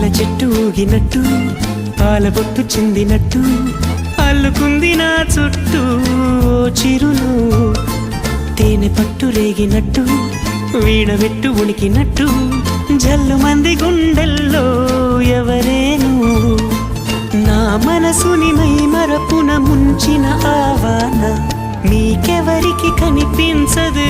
పూల చెట్టు ఊగినట్టు పాల బొట్టు చిందినట్టు అల్లుకుంది నా చుట్టూ చిరును. తేనె పట్టు రేగినట్టు వీడబెట్టు ఉనికినట్టు జల్లు మంది గుండెల్లో ఎవరేను. నా మనసుని మై మరపున ముంచిన ఆవాన మీకెవరికి కనిపించదు?